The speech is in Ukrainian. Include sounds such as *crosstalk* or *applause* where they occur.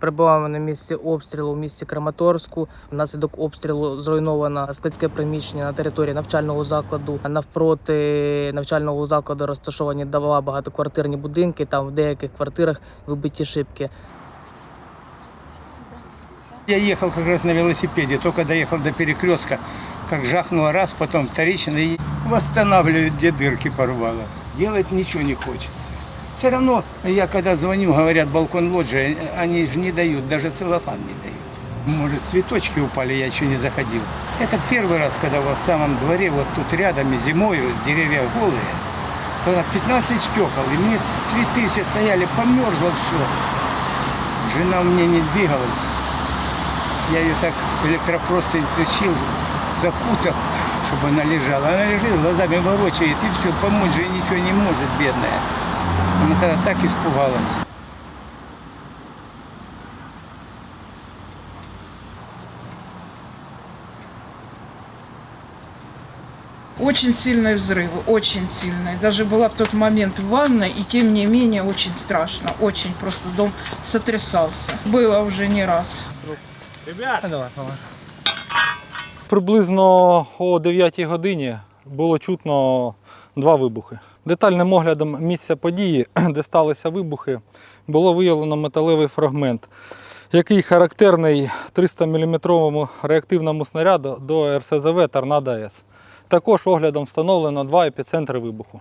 Перебуваємо на місці обстрілу в місті Краматорську. Внаслідок обстрілу зруйновано складське приміщення на території навчального закладу. Навпроти навчального закладу розташовані два багатоквартирні будинки. Там в деяких квартирах вибиті шибки. Я ехал как раз на велосипеде, только доехал до перекрестка, как жахнуло раз, потом вторично, и восстанавливают, где дырки порвало. Делать ничего не хочется. Все равно, я когда звоню, говорят, балкон лоджии, они же не дают, даже целлофан не дают. Может, цветочки упали, я еще не заходил. Это первый раз, когда вот в самом дворе, вот тут рядом, и зимой, деревья голые, то 15 стекол, и мне цветы все стояли, померзло все. Жена у меня не двигалась. Я ее так электропростынь включил, закутал, чтобы она лежала. Она лежит, глазами ворочает, и все, помочь же ничего не может, бедная. Она тогда так испугалась. Очень сильный взрыв, очень сильный. Даже была в тот момент в ванной, и тем не менее очень страшно. Очень просто дом сотрясался. Было уже не раз. Давай, давай. Приблизно о 9 годині було чутно два вибухи. Детальним оглядом місця події, *clears throat* де сталися вибухи, було виявлено металевий фрагмент, який характерний 300 мм реактивному снаряду до РСЗВ Торнадо С. Також оглядом встановлено два епіцентри вибуху.